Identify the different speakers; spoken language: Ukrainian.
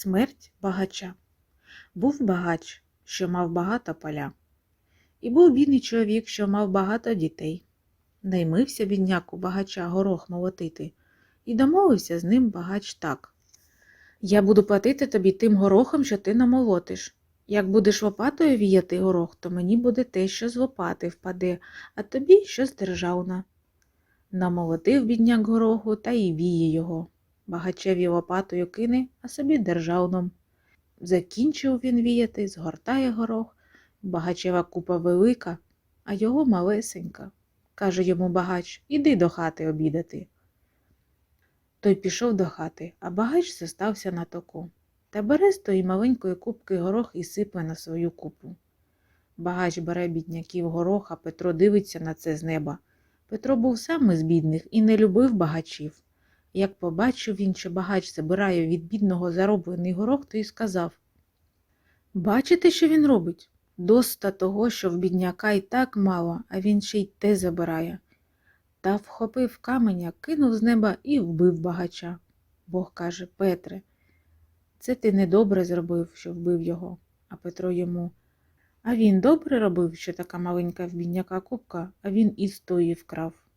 Speaker 1: Смерть багача. Був багач, що мав багато поля. І був бідний чоловік, що мав багато дітей. Наймився бідняк у багача горох молотити, і домовився з ним багач так. Я буду платити тобі тим горохом, що ти намолотиш. Як будеш лопатою віяти горох, то мені буде те, що з лопати впаде, а тобі щось державна. Намолотив бідняк гороху та й віє його. Багачеві лопатою кине, а собі державном. Закінчив він віяти, згортає горох. Багачева купа велика, а його малесенька. Каже йому багач, іди до хати обідати. Той пішов до хати, а багач зостався на току. Та бере з тої маленької купки горох і сипе на свою купу. Багач бере бідняків горох, а Петро дивиться на це з неба. Петро був сам із бідних і не любив багачів. Як побачив він, що багач забирає від бідного зароблений горох, то й сказав Бачите, що він робить? Доста того, що в бідняка й так мало, а він ще й те забирає. Та вхопив каменя, кинув з неба і вбив багача. Бог каже Петре, це ти недобре зробив, що вбив його. А Петро йому. А він добре робив, що така маленька в бідняка купка, а він із тої вкрав.